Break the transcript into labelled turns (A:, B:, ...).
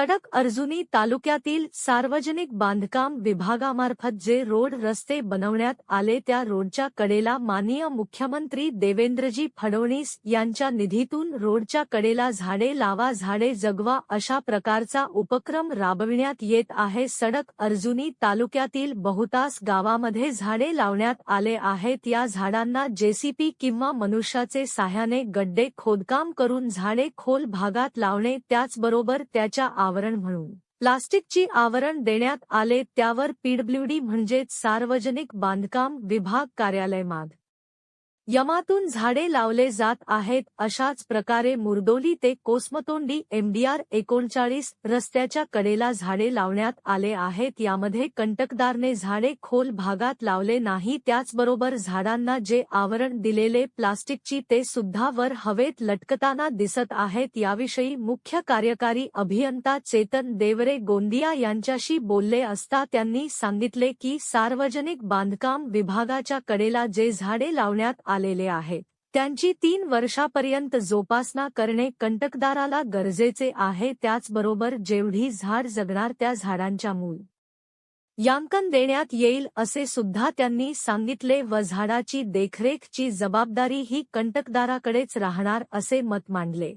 A: सडक अर्जुनी तालुक्यातील सार्वजनिक बांधकाम विभागामार्फत जे रोड रस्ते बनवण्यात आले त्या रोडच्या कडेला माननीय मुख्यमंत्री देवेंद्रजी फडणवीस यांच्या निधीतून रोडच्या कडेला झाडे लावा झाडे जगवा अशा प्रकारचा उपक्रम राबविण्यात येत आहे. सडक अर्जुनी तालुक्यातील बहुतास गावामध्ये झाडे लावण्यात आले आहेत. या झाडांना जेसीपी किंवा मनुष्याचे साह्याने गड्डे खोदकाम करून झाडे खोल भागात लावणे त्याचबरोबर त्याच्या आवरण म्हणून. प्लास्टिकची आवरण देण्यात आले त्यावर पीडब्ल्यूडी म्हणजेच सार्वजनिक बांधकाम विभाग कार्यालय माग. यमातून झाडे लावले जात आहेत अशाच प्रकारे मुरदोली ते कोसमतोंडी एमडीआर एकोणचाळीस रस्त्याच्या कडेला झाडे लावण्यात आले आहेत. यामध्ये कंटकदारने झाडे खोल भागात लावले नाही त्याचबरोबर झाडांना जे आवरण दिलेले प्लास्टिकची ते सुद्धा वर हवेत लटकताना दिसत आहेत. याविषयी मुख्य कार्यकारी अभियंता चेतन देवरे गोंदिया यांच्याशी बोलले असता त्यांनी सांगितले की सार्वजनिक बांधकाम विभागाच्या कडेला जे झाडे लावण्यात आले आलेले आहेत. त्यांची तीन वर्षापर्यंत जोपासना करणे कंटकदाराला गरजेचे आहे त्याचबरोबर जेवढी झाड जगणार त्या झाडांच्या मूल यांकन देण्यात येईल असे सुद्धा त्यांनी सांगितले. व झाडाची देखरेखची जबाबदारी ही कंटकदाराकडेच राहणार असे मत मांडले.